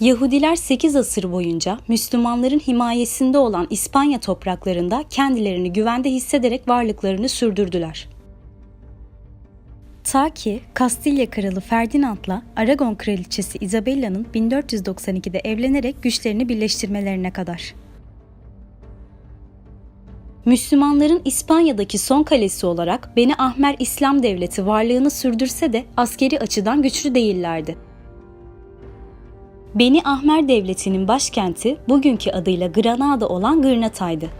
Yahudiler 8 asır boyunca Müslümanların himayesinde olan İspanya topraklarında kendilerini güvende hissederek varlıklarını sürdürdüler. Ta ki Kastilya Kralı Ferdinand'la Aragon Kraliçesi Isabella'nın 1492'de evlenerek güçlerini birleştirmelerine kadar. Müslümanların İspanya'daki son kalesi olarak Beni Ahmer İslam Devleti varlığını sürdürse de askeri açıdan güçlü değillerdi. Beni Ahmer Devleti'nin başkenti bugünkü adıyla Granada olan Gırnata'ydı.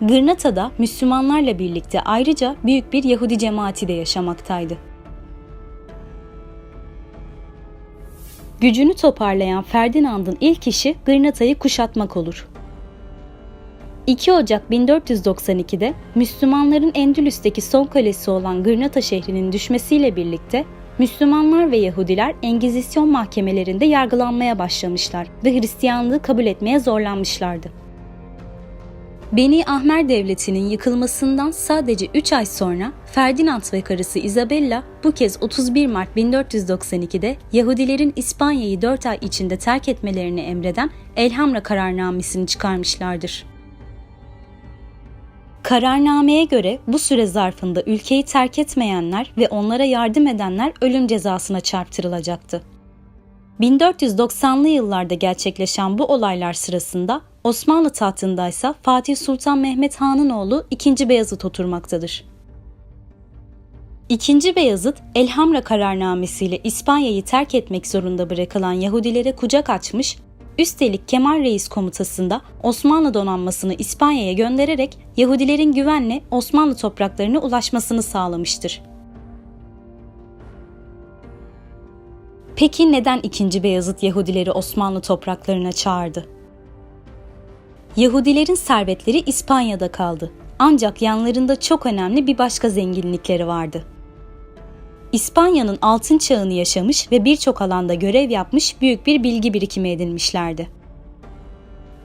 Gırnata'da Müslümanlarla birlikte ayrıca büyük bir Yahudi cemaati de yaşamaktaydı. Gücünü toparlayan Ferdinand'ın ilk işi Gırnata'yı kuşatmak olur. 2 Ocak 1492'de Müslümanların Endülüs'teki son kalesi olan Gırnata şehrinin düşmesiyle birlikte Müslümanlar ve Yahudiler Engizisyon mahkemelerinde yargılanmaya başlamışlar ve Hristiyanlığı kabul etmeye zorlanmışlardı. Beni Ahmer Devleti'nin yıkılmasından sadece 3 ay sonra Ferdinand ve karısı Isabella bu kez 31 Mart 1492'de Yahudilerin İspanya'yı 4 ay içinde terk etmelerini emreden Elhamra kararnamesini çıkarmışlardır. Kararnameye göre bu süre zarfında ülkeyi terk etmeyenler ve onlara yardım edenler ölüm cezasına çarptırılacaktı. 1490'lı yıllarda gerçekleşen bu olaylar sırasında Osmanlı tahtındaysa Fatih Sultan Mehmet Han'ın oğlu 2. Beyazıt oturmaktadır. 2. Beyazıt, Elhamra kararnamesiyle İspanya'yı terk etmek zorunda bırakılan Yahudilere kucak açmış Üstelik Kemal Reis komutasında Osmanlı donanmasını İspanya'ya göndererek Yahudilerin güvenle Osmanlı topraklarına ulaşmasını sağlamıştır. Peki neden 2. Beyazıt Yahudileri Osmanlı topraklarına çağırdı? Yahudilerin servetleri İspanya'da kaldı. Ancak yanlarında çok önemli bir başka zenginlikleri vardı. İspanya'nın altın çağını yaşamış ve birçok alanda görev yapmış büyük bir bilgi birikimi edinmişlerdi.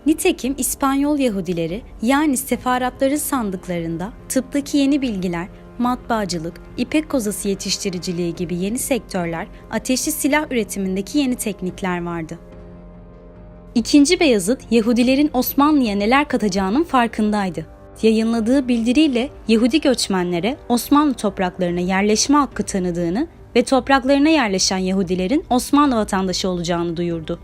Nitekim İspanyol Yahudileri yani sefaratların sandıklarında tıptaki yeni bilgiler, matbaacılık, ipek kozası yetiştiriciliği gibi yeni sektörler, ateşli silah üretimindeki yeni teknikler vardı. İkinci Beyazıt Yahudilerin Osmanlı'ya neler katacağının farkındaydı yayınladığı bildiriyle Yahudi göçmenlere Osmanlı topraklarına yerleşme hakkı tanıdığını ve topraklarına yerleşen Yahudilerin Osmanlı vatandaşı olacağını duyurdu.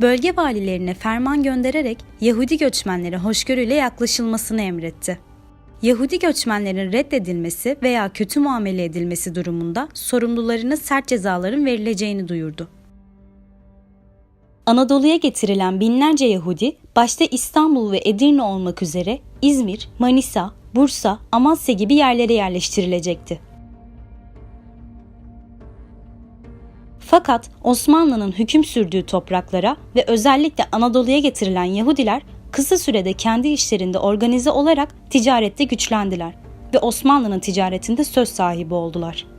Bölge valilerine ferman göndererek Yahudi göçmenlere hoşgörüyle yaklaşılmasını emretti. Yahudi göçmenlerin reddedilmesi veya kötü muamele edilmesi durumunda sorumlularına sert cezaların verileceğini duyurdu. Anadolu'ya getirilen binlerce Yahudi, başta İstanbul ve Edirne olmak üzere İzmir, Manisa, Bursa, Amasya gibi yerlere yerleştirilecekti. Fakat Osmanlı'nın hüküm sürdüğü topraklara ve özellikle Anadolu'ya getirilen Yahudiler kısa sürede kendi işlerinde organize olarak ticarette güçlendiler ve Osmanlı'nın ticaretinde söz sahibi oldular.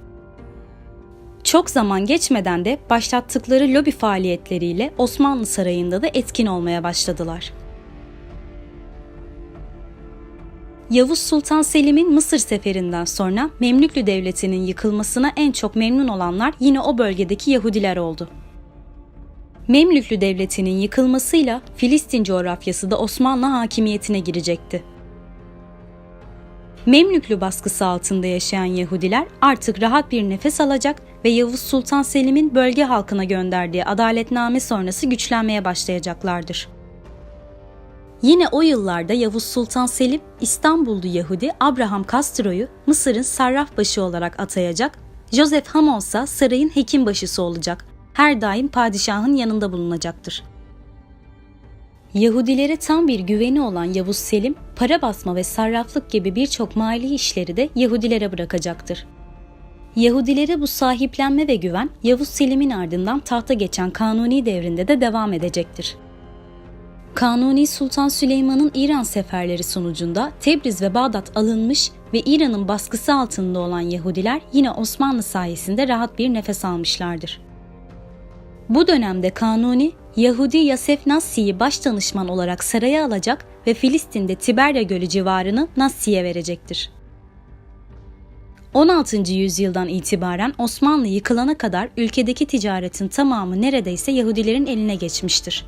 Çok zaman geçmeden de başlattıkları lobi faaliyetleriyle Osmanlı Sarayı'nda da etkin olmaya başladılar. Yavuz Sultan Selim'in Mısır seferinden sonra Memlüklü Devleti'nin yıkılmasına en çok memnun olanlar yine o bölgedeki Yahudiler oldu. Memlüklü Devleti'nin yıkılmasıyla Filistin coğrafyası da Osmanlı hakimiyetine girecekti. Memlüklü baskısı altında yaşayan Yahudiler artık rahat bir nefes alacak ve Yavuz Sultan Selim'in bölge halkına gönderdiği adaletname sonrası güçlenmeye başlayacaklardır. Yine o yıllarda Yavuz Sultan Selim İstanbullu Yahudi Abraham Castro'yu Mısır'ın sarrafbaşı olarak atayacak, Joseph Hamon ise sarayın hekimbaşısı olacak, her daim padişahın yanında bulunacaktır. Yahudilere tam bir güveni olan Yavuz Selim, para basma ve sarraflık gibi birçok mali işleri de Yahudilere bırakacaktır. Yahudilere bu sahiplenme ve güven Yavuz Selim'in ardından tahta geçen Kanuni devrinde de devam edecektir. Kanuni Sultan Süleyman'ın İran seferleri sonucunda Tebriz ve Bağdat alınmış ve İran'ın baskısı altında olan Yahudiler yine Osmanlı sayesinde rahat bir nefes almışlardır. Bu dönemde Kanuni, Yahudi Yasef Nassi'yi baş danışman olarak saraya alacak ve Filistin'de Tiberya Gölü civarını Nassi'ye verecektir. 16. yüzyıldan itibaren Osmanlı yıkılana kadar ülkedeki ticaretin tamamı neredeyse Yahudilerin eline geçmiştir.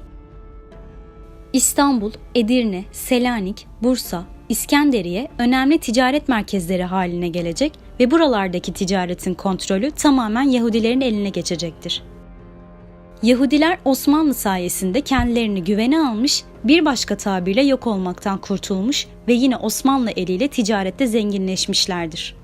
İstanbul, Edirne, Selanik, Bursa, İskenderiye önemli ticaret merkezleri haline gelecek ve buralardaki ticaretin kontrolü tamamen Yahudilerin eline geçecektir. Yahudiler Osmanlı sayesinde kendilerini güvene almış, bir başka tabirle yok olmaktan kurtulmuş ve yine Osmanlı eliyle ticarette zenginleşmişlerdir.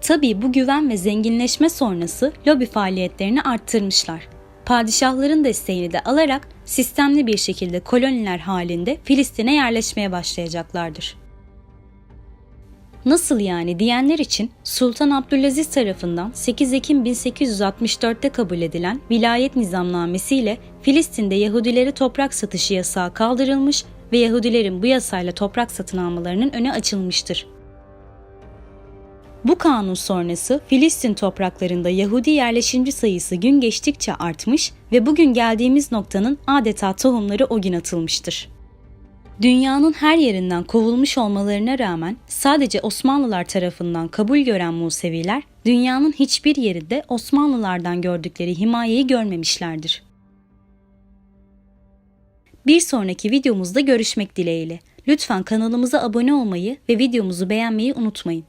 Tabii bu güven ve zenginleşme sonrası lobi faaliyetlerini arttırmışlar. Padişahların desteğini de alarak sistemli bir şekilde koloniler halinde Filistin'e yerleşmeye başlayacaklardır. Nasıl yani diyenler için Sultan Abdülaziz tarafından 8 Ekim 1864'te kabul edilen vilayet nizamnamesiyle Filistin'de Yahudilere toprak satışı yasağı kaldırılmış ve Yahudilerin bu yasayla toprak satın almalarının önü açılmıştır. Bu kanun sonrası Filistin topraklarında Yahudi yerleşimci sayısı gün geçtikçe artmış ve bugün geldiğimiz noktanın adeta tohumları o gün atılmıştır. Dünyanın her yerinden kovulmuş olmalarına rağmen sadece Osmanlılar tarafından kabul gören Museviler, dünyanın hiçbir yerinde Osmanlılardan gördükleri himayeyi görmemişlerdir. Bir sonraki videomuzda görüşmek dileğiyle. Lütfen kanalımıza abone olmayı ve videomuzu beğenmeyi unutmayın.